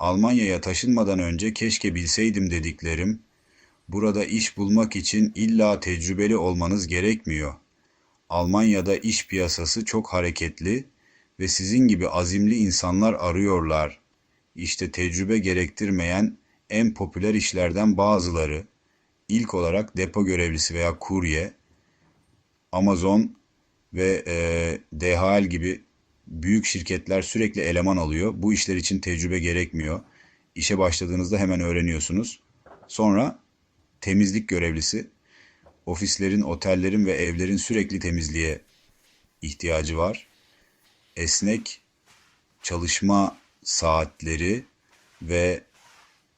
Almanya'ya taşınmadan önce keşke bilseydim dediklerim, burada iş bulmak için illa tecrübeli olmanız gerekmiyor. Almanya'da iş piyasası çok hareketli ve sizin gibi azimli insanlar arıyorlar. İşte tecrübe gerektirmeyen en popüler işlerden bazıları. İlk olarak depo görevlisi veya kurye, Amazon ve e, DHL gibi büyük şirketler sürekli eleman alıyor. Bu işler için tecrübe gerekmiyor. İşe başladığınızda hemen öğreniyorsunuz. Sonra temizlik görevlisi. Ofislerin, otellerin ve evlerin sürekli temizliğe ihtiyacı var. Esnek çalışma saatleri ve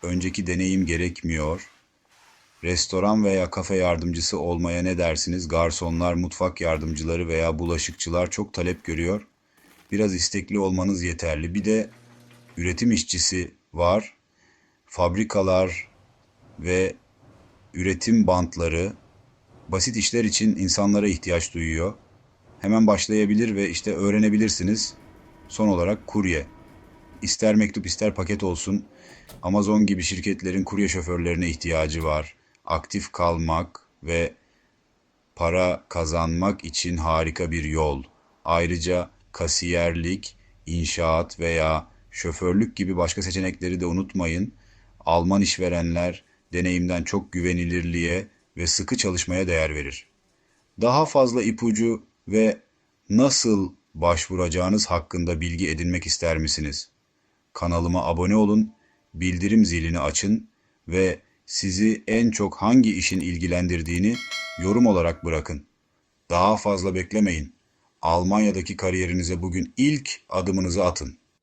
önceki deneyim gerekmiyor. Restoran veya kafe yardımcısı olmaya ne dersiniz? Garsonlar, mutfak yardımcıları veya bulaşıkçılar çok talep görüyor. Biraz istekli olmanız yeterli. Bir de üretim işçisi var. Fabrikalar ve üretim bantları basit işler için insanlara ihtiyaç duyuyor. Hemen başlayabilir ve işte öğrenebilirsiniz. Son olarak kurye. İster mektup ister paket olsun. Amazon gibi şirketlerin kurye şoförlerine ihtiyacı var. Aktif kalmak ve para kazanmak için harika bir yol. Ayrıca kasiyerlik, inşaat veya şoförlük gibi başka seçenekleri de unutmayın. Alman işverenler deneyimden çok güvenilirliğe ve sıkı çalışmaya değer verir. Daha fazla ipucu ve nasıl başvuracağınız hakkında bilgi edinmek ister misiniz? Kanalıma abone olun, bildirim zilini açın ve sizi en çok hangi işin ilgilendirdiğini yorum olarak bırakın. Daha fazla beklemeyin. Almanya'daki kariyerinize bugün ilk adımınızı atın.